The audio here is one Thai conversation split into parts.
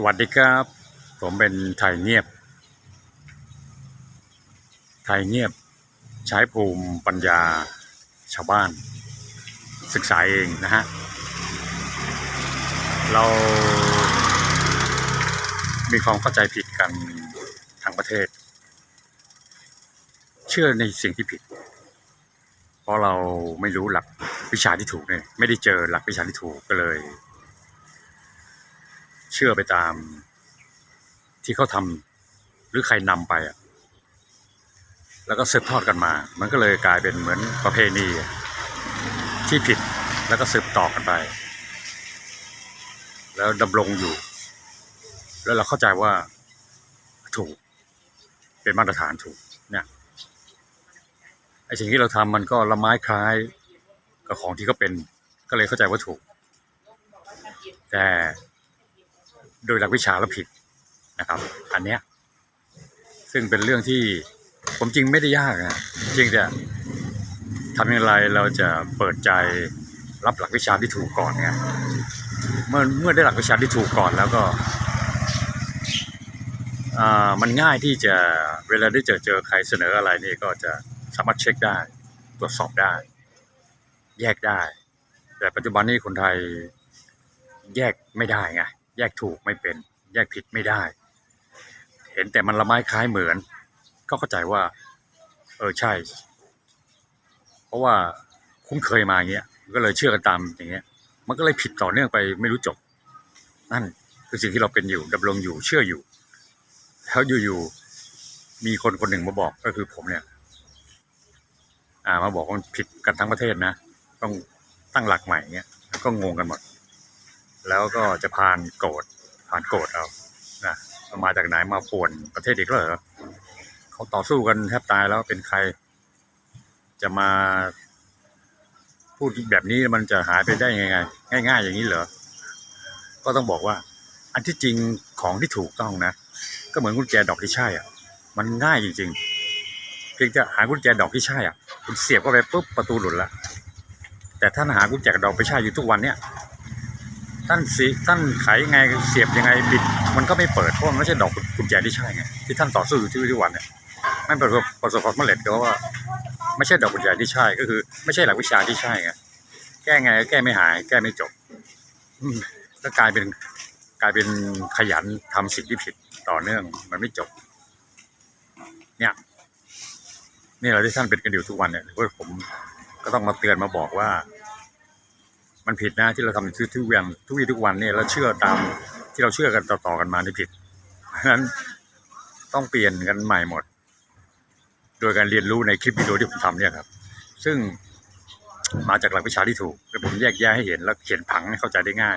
สวัสดีครับ ผมเป็นไทยเงียบ ไทยเงียบใช้ภูมิปัญญาชาวบ้าน ศึกษาเองนะฮะ เรา มีความเข้าใจผิดกันทั้งประเทศ เชื่อในสิ่งที่ผิด เพราะเราไม่รู้หลักวิชาที่ถูกเนี่ยไม่ได้เจอหลักวิชาที่ถูกก็เลย เชื่อไปตามที่เขาทำหรือใครนำไปอะแล้วก็สืบทอดกันมา มันก็เลยกลายเป็นเหมือนประเพณีที่ผิดแล้วก็สืบต่อกันไป แล้วดำรงอยู่ แล้วเราเข้าใจว่าถูกเป็นมาตรฐานถูกเนี่ยไอสิ่งที่เราทำมันก็ละไม้คล้ายกับของที่เขาเป็น ก็เลยเข้าใจว่าถูก แต่ โดยหลักวิชาแล้วผิดนะครับ อันเนี้ยซึ่งเป็นเรื่องที่ผมจริงไม่ได้ยากนะจริงจะทำอย่างไรเราจะเปิดใจรับหลักวิชาที่ถูกก่อนไงเมื่อเมื่อได้หลักวิชาที่ถูกก่อนแล้วก็มันง่ายที่จะเวลาได้เจอเจอใครเสนออะไรนี่ก็จะสามารถเช็คได้ ตรวจสอบได้ แยกได้ แต่ปัจจุบันนี้คนไทยแยกไม่ได้ไง แยกถูกไม่เป็น แยกผิดไม่ได้ เห็นแต่มันละไม้คล้ายเหมือน ก็เข้าใจว่า เออใช่ เพราะว่าคุ้นเคยมาอย่างเงี้ยก็เลยเชื่อกันตามอย่างเงี้ย มันก็เลยผิดต่อเนื่องไปไม่รู้จบ นั่นคือสิ่งที่เราเป็นอยู่ดำรงอยู่เชื่ออยู่แล้วอยู่ๆมีคนคนหนึ่งมาบอกก็คือผมเนี่ย อ่ามาบอกว่าผิดกันทั้งประเทศนะต้องตั้งหลักใหม่เงี้ยก็งงกันหมด แล้วก็จะผ่านโกรธผ่านโกรธเอานะมาจากไหนมาป่วนประเทศอีกแล้วเหรอเขาต่อสู้กันแทบตายแล้วเป็นใครจะมา พูดแบบนี้มันจะหายไปได้ยังไง ง่าย ๆ อย่างนี้เหรอ ก็ต้องบอกว่า อันที่จริงของที่ถูกต้องนะ ก็เหมือนกุญแจดอกที่ใช่อะ มันง่ายจริง ๆ เพียงจะหากุญแจดอกที่ใช่อะคุณเสียบเข้าไปปุ๊บประตูหลุดละแต่ท่านหากุญแจดอกไม่ใช่อยู่ทุกวันเนี่ย ท่านสิท่านไขยังไงเสียบยังไงบิด มันก็ไม่เปิดเพราะมันไม่ใช่ดอกกุญแจที่ใช่ไงที่ท่านต่อสู้อยู่ที่ทุกวันเนี่ยไม่ประสบประสบความสำเร็จก็เพราะว่า ไม่ใช่ดอกกุญแจที่ใช่ก็คือ ไม่ใช่หลักวิชาที่ใช่ไงแก้ไงแก้ไม่หาย แก้ไม่จบก็กลายเป็นกลายเป็นขยันทำสิ่งที่ผิดต่อเนื่อง มันไม่จบ เนี่ยนี่เราที่ท่านเป็นกันอยู่ทุกวันเนี่ยก็ผมก็ต้องมาเตือนมาบอกว่า มันผิดนะที่เราทำทุกทุกวันทุกวี่ทุกวันเนี่ยเราเชื่อตามที่เราเชื่อกันต่อๆกันมานี่ผิดเพราะฉะนั้นต้องเปลี่ยนกันใหม่หมด โดยการเรียนรู้ในคลิปวิดีโอที่ผมทำเนี่ยครับ ซึ่งมาจากหลักวิชาที่ถูกแล้วผมแยกแยะให้เห็นแล้วเขียนผังให้เข้าใจได้ง่าย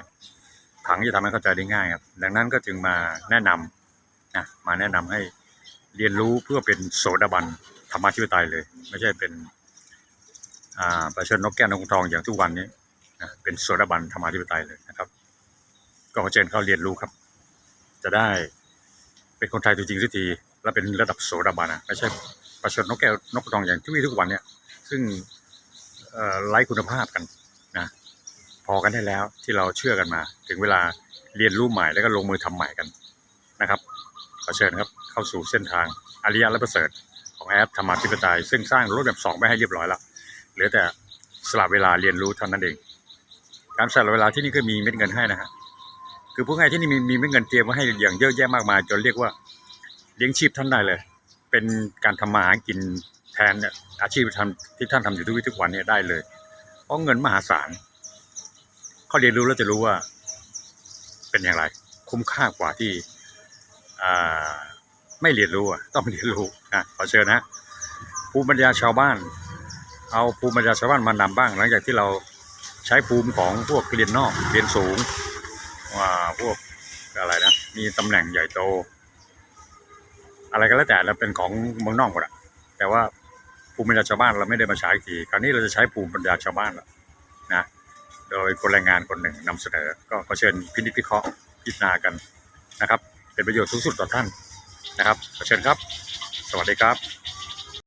ผังจะทำให้เข้าใจได้ง่ายครับ ดังนั้นก็จึงมาแนะนำนะมาแนะนำให้เรียนรู้เพื่อเป็นโสดาบันธรรมาธิปไตยเลย ไม่ใช่เป็น อ่าประชาชนนกแก้วนกทองอย่างทุกวันนี้ เป็นโสดาบันธรรมาธิปไตยเลยนะครับ ก็ขอเชิญเข้าเรียนรู้ครับ จะได้เป็นคนไทยตัวจริงสักทีและเป็นระดับโสดาบันนะไม่ใช่ประชาชนกแก้วนกกระทองอย่างที่วีทุกวันเนี่ยซึ่งไร้คุณภาพกันนะพอกันได้แล้วที่เราเชื่อกันมา ถึงเวลาเรียนรู้ใหม่แล้วก็ลงมือทำใหม่กันนะครับขอเชิญครับเข้าสู่เส้นทางอริยะและประเสริฐของแอปธรรมาธิปไตยซึ่งสร้างรูปแบบสองไว้ให้เรียบร้อยแล้วเหลือแต่สละเวลาเรียนรู้เท่านั้นเอง การสละเวลาที่นี่ก็มีเม็ดเงินให้นะฮะคือพูดง่ายที่นี่มีมีเม็ดเงินเตรียมไว้ให้อย่างเยอะแยะมากมาย จนเรียกว่าเลี้ยงชีพท่านได้เลย เป็นการทำมาหากินแทนเนี่ยอาชีพทำที่ท่านทำอยู่ทุกวี่ทุกวันเนี่ยได้เลย เพราะเงินมหาศาลเขาเรียนรู้แล้วจะรู้ว่า เป็นอย่างไร คุ้มค่ากว่าที่ไม่เรียนรู้อะต้องเรียนรู้นะขอเชิญนะภูมิปัญญาชาวบ้าน เอาภูมิปัญญาชาวบ้านมานำบ้าง หลังจากที่เรา ใช้ภูมิของพวกเรียนนอกเรียนสูงว่าพวกอะไรนะมีตำแหน่งใหญ่โต อะไรก็แล้วแต่เราเป็นของเมืองนอกหมดอะแต่ว่าภูมิปัญญาชาวบ้านเราไม่ได้มาใช้อีกทีคราวนี้เราจะใช้ภูมิปัญญาชาวบ้านแล้วนะโดยคนแรงงานคนหนึ่งนำเสนอ ก็ขอเชิญพินิจพิเคราะห์พิจารณากันนะครับ เป็นประโยชน์สูงสุดต่อท่านนะครับขอเชิญครับ สวัสดีครับ